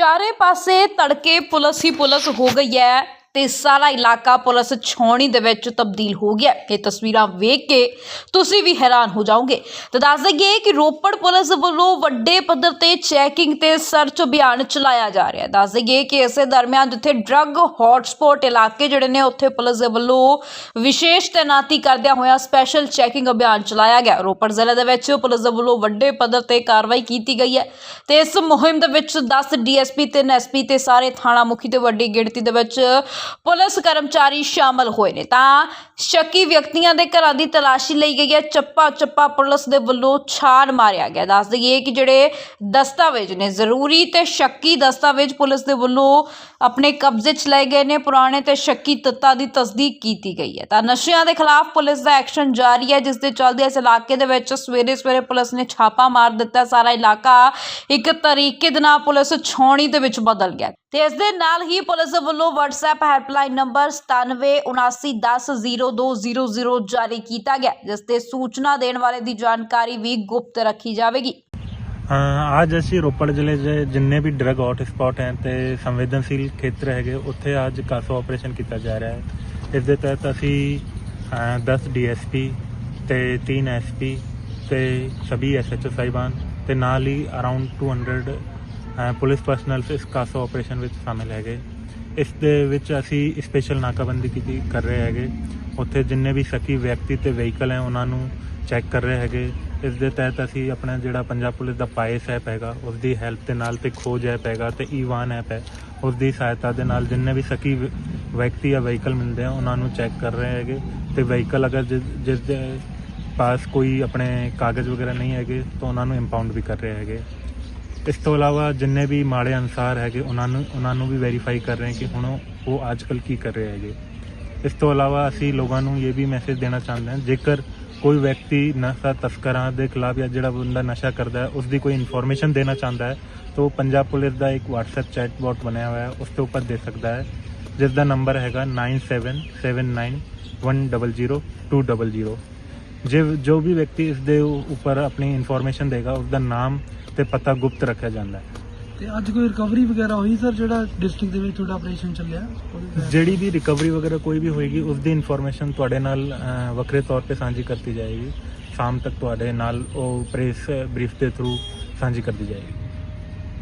ਚਾਰੇ ਪਾਸੇ ਤੜਕੇ ਪੁਲਸ ਹੀ ਪੁਲਸ ਹੋ ਗਈ ਹੈ। ਤੇ ਸਾਰਾ ਇਲਾਕਾ ਪੁਲਿਸ ਛਾਉਣੀ ਦੇ ਵਿੱਚ ਤਬਦੀਲ ਹੋ ਗਿਆ। ਇਹ ਤਸਵੀਰਾਂ ਵੇਖ ਕੇ ਤੁਸੀਂ ਵੀ ਹੈਰਾਨ ਹੋ ਜਾਓਗੇ। ਤਾਂ ਦੱਸ ਦਈਏ ਕਿ ਰੋਪੜ ਪੁਲਿਸ ਵੱਲੋਂ ਵੱਡੇ ਪੱਧਰ ਤੇ ਚੈਕਿੰਗ ਤੇ ਸਰਚ ਅਭਿਆਨ ਚਲਾਇਆ ਜਾ ਰਿਹਾ ਹੈ। ਦੱਸ ਦਈਏ ਕਿ ਇਸੇ ਦਰਮਿਆਨ ਜਿੱਥੇ ਡਰੱਗ ਹੌਟਸਪੌਟ ਇਲਾਕੇ ਜਿਹੜੇ ਨੇ, ਉੱਥੇ ਪੁਲਿਸ ਦੇ ਵੱਲੋਂ ਵਿਸ਼ੇਸ਼ ਤੈਨਾਤੀ ਕਰਦਿਆਂ ਹੋਇਆ ਸਪੈਸ਼ਲ ਚੈਕਿੰਗ ਅਭਿਆਨ ਚਲਾਇਆ ਗਿਆ। ਰੋਪੜ ਜ਼ਿਲ੍ਹੇ ਦੇ ਵਿੱਚ ਪੁਲਿਸ ਦੇ ਵੱਲੋਂ ਵੱਡੇ ਪੱਧਰ ਤੇ ਕਾਰਵਾਈ ਕੀਤੀ ਗਈ ਹੈ। ਤੇ ਇਸ ਮੁਹਿੰਮ ਦੇ ਵਿੱਚ 10 ਡੀਐਸਪੀ ਤੇ ਐਸਪੀ ਤੇ ਸਾਰੇ ਥਾਣਾ ਮੁਖੀ ਤੇ ਵੱਡੀ ਗਿਣਤੀ ਦੇ ਵਿੱਚ ਪੁਲਿਸ ਕਰਮਚਾਰੀ ਸ਼ਾਮਲ ਹੋਏ ਨੇ। ਤਾਂ ਸ਼ੱਕੀ ਵਿਅਕਤੀਆਂ ਦੇ ਘਰਾਂ ਦੀ ਤਲਾਸ਼ੀ ਲਈ ਗਈ ਹੈ। ਚੱਪਾ ਚੱਪਾ ਪੁਲਿਸ ਦੇ ਵੱਲੋਂ ਛਾਣ ਮਾਰਿਆ ਗਿਆ। ਦੱਸ ਦਈਏ ਕਿ ਜਿਹੜੇ ਦਸਤਾਵੇਜ਼ ਨੇ, ਜ਼ਰੂਰੀ ਤੇ ਸ਼ੱਕੀ ਦਸਤਾਵੇਜ਼ ਪੁਲਿਸ ਦੇ ਵੱਲੋਂ ਆਪਣੇ ਕਬਜ਼ੇ 'ਚ ਲਏ ਗਏ ਨੇ। ਪੁਰਾਣੇ ਤੇ ਸ਼ੱਕੀ ਤੱਤਾਂ ਦੀ ਤਸਦੀਕ ਕੀਤੀ ਗਈ ਹੈ। ਤਾਂ ਨਸ਼ਿਆਂ ਦੇ ਖਿਲਾਫ ਪੁਲਿਸ ਦਾ ਐਕਸ਼ਨ ਜਾਰੀ ਹੈ, ਜਿਸ ਦੇ ਚੱਲਦੇ ਇਸ ਇਲਾਕੇ ਦੇ ਵਿੱਚ ਸਵੇਰੇ ਸਵੇਰੇ ਪੁਲਿਸ ਨੇ ਛਾਪਾ ਮਾਰ ਦਿੱਤਾ। ਸਾਰਾ ਇਲਾਕਾ ਇੱਕ ਤਰੀਕੇ ਦੇ ਨਾਲ ਪੁਲਿਸ ਛਾਉਣੀ ਦੇ ਵਿੱਚ ਬਦਲ ਗਿਆ। ਤੇ ਇਸ ਦੇ ਨਾਲ ਹੀ ਪੁਲਿਸ ਵੱਲੋਂ WhatsApp ਹੈਲਪਲਾਈਨ ਨੰਬਰ 9779102000 ਜਾਰੀ ਕੀਤਾ ਗਿਆ ਜਿਸ ਤੇ ਸੂਚਨਾ ਦੇਣ ਵਾਲੇ ਦੀ ਜਾਣਕਾਰੀ ਵੀ ਗੁਪਤ ਰੱਖੀ ਜਾਵੇਗੀ। ਅੱਜ ਅਸੀਂ ਰੋਪੜ ਜ਼ਿਲ੍ਹੇ ਦੇ ਜਿੰਨੇ ਵੀ ਡਰਗ ਹੌਟ ਸਪੌਟ ਹੈ ਤੇ ਸੰਵੇਦਨਸ਼ੀਲ ਖੇਤਰ ਹੈਗੇ ਉੱਥੇ ਅੱਜ ਕਾਸੋ ਆਪਰੇਸ਼ਨ ਕੀਤਾ ਜਾ ਰਿਹਾ ਹੈ। ਇਸ ਦੇ ਤਹਿਤ ਅਸੀਂ ਅ, 10 ਡੀਐਸਪੀ ਤੇ 3 ਐਸਪੀ ਤੇ ਸਭੀ ਐਸਐਚਓ ਸਾਹਿਬਾਨ ਤੇ ਨਾਲ ਹੀ ਅਰਾਊਂਡ 200 ਅ, ਪੁਲਿਸ ਪਰਸਨਲ ਇਸ ਕਾਸੋ ਆਪਰੇਸ਼ਨ ਵਿੱਚ ਸ਼ਾਮਿਲ ਹੈਗੇ। ਇਸ ਦੇ ਵਿੱਚ ਅਸੀਂ ਸਪੈਸ਼ਲ ਨਾਕਾਬੰਦੀ ਕੀਤੀ ਕਰ ਰਹੇ ਹੈਗੇ। ਉੱਥੇ ਜਿੰਨੇ ਵੀ ਸ਼ੱਕੀ ਵਿਅਕਤੀ ਤੇ ਵਹੀਕਲ ਹੈ, ਉਹਨਾਂ ਨੂੰ ਚੈੱਕ ਕਰ ਰਹੇ ਹੈਗੇ। ਇਸ ਦੇ ਤਹਿਤ ਅਸੀਂ ਆਪਣਾ ਜਿਹੜਾ ਪੰਜਾਬ ਪੁਲਿਸ ਦਾ ਪਾਇਸ ਐਪ ਹੈਗਾ ਉਸ ਦੀ ਹੈਲਪ ਦੇ ਨਾਲ ਤੇ ਖੋਜ ਐਪ ਹੈਗਾ ਤੇ ਈਵਾਨ ਐਪ ਹੈ ਉਸ ਦੀ ਸਹਾਇਤਾ ਦੇ ਨਾਲ ਜਿੰਨੇ ਵੀ ਸ਼ੱਕੀ ਵਿ- ਵਿਅਕਤੀ ਜਾਂ ਵਹੀਕਲ ਮਿਲਦੇ ਆ, ਉਹਨਾਂ ਨੂੰ ਚੈੱਕ ਕਰ ਰਹੇ ਹੈਗੇ। ਤੇ ਵਹੀਕਲ ਅਗਰ ਜਿ- ਜਿਸ ਦੇ ਪਾਸ ਕੋਈ ਆਪਣੇ ਕਾਗਜ਼ ਵਗੈਰਾ ਨਹੀਂ ਹੈਗੇ, ਤਾਂ ਉਹਨਾਂ ਨੂੰ ਇੰਪਾਊਂਡ ਵੀ ਕਰ ਰਹੇ ਹੈਗੇ। ਇਸ ਤੋਂ ਇਲਾਵਾ ਜਿੰਨੇ ਵੀ ਮਾੜੇ ਅਨਸਾਰ ਹੈਗੇ, ਉਹਨਾਂ ਨੂੰ ਉਹਨਾਂ ਨੂੰ ਵੀ ਵੈਰੀਫਾਈ ਕਰ ਰਹੇ ਹਾਂ ਕਿ ਹੁਣ ਉਹ ਅੱਜ ਕੱਲ੍ਹ ਕੀ ਕਰ ਰਹੇ ਹੈਗੇ। ਇਸ ਤੋਂ ਇਲਾਵਾ ਅਸੀਂ ਲੋਕਾਂ ਨੂੰ ਇਹ ਵੀ ਮੈਸੇਜ ਦੇਣਾ ਚਾਹੁੰਦੇ ਹਾਂ, ਜੇਕਰ ਕੋਈ ਵਿਅਕਤੀ ਨਸ਼ਾ ਤਸਕਰਾਂ ਦੇ ਖਿਲਾਫ ਜਾਂ ਜਿਹੜਾ ਬੰਦਾ ਨਸ਼ਾ ਕਰਦਾ ਹੈ ਉਸ ਦੀ ਕੋਈ ਇਨਫੋਰਮੇਸ਼ਨ ਦੇਣਾ ਚਾਹੁੰਦਾ ਹੈ, ਤਾਂ ਉਹ ਪੰਜਾਬ ਪੁਲਿਸ ਦਾ ਇੱਕ WhatsApp ਚੈਟ ਬੋਟ ਬਣਿਆ ਹੋਇਆ ਹੈ, ਉਸ ਦੇ ਉੱਪਰ ਦੇ ਸਕਦਾ ਹੈ ਜਿਸ ਦਾ ਨੰਬਰ ਹੈਗਾ 9779100200 ਜੇ ਜੋ ਵੀ ਵਿਅਕਤੀ ਇਸ ਦੇ ਉੱਪਰ ਆਪਣੀ ਇਨਫੋਰਮੇਸ਼ਨ ਦੇਗਾ ਉਸ ਦਾ ਨਾਮ ਤੇ ਪਤਾ ਗੁਪਤ ਰੱਖਿਆ ਜਾਂਦਾ ਹੈ। ਤੇ ਅੱਜ ਕੋਈ ਰਿਕਵਰੀ ਵਗੈਰਾ ਹੋਈ ਸਰ ਜਿਹੜਾ ਡਿਸਟ੍ਰਿਕਟ ਦੇ ਵਿੱਚ ਤੁਹਾਡਾ ਆਪਰੇਸ਼ਨ ਚੱਲਿਆ? ਜਿਹੜੀ ਵੀ ਰਿਕਵਰੀ ਵਗੈਰਾ ਕੋਈ ਵੀ ਹੋਏਗੀ ਉਸ ਦੀ ਇਨਫੋਰਮੇਸ਼ਨ ਤੁਹਾਡੇ ਨਾਲ ਅਹ, ਵੱਖਰੇ ਤੌਰ ਤੇ ਸਾਂਝੀ ਕਰਤੀ ਜਾਏਗੀ। ਸ਼ਾਮ ਤੱਕ ਤੁਹਾਡੇ ਨਾਲ ਉਹ ਪ੍ਰੈਸ ਬਰੀਫ ਦੇ ਥਰੂ ਸਾਂਝੀ ਕਰਦੀ ਜਾਏਗੀ।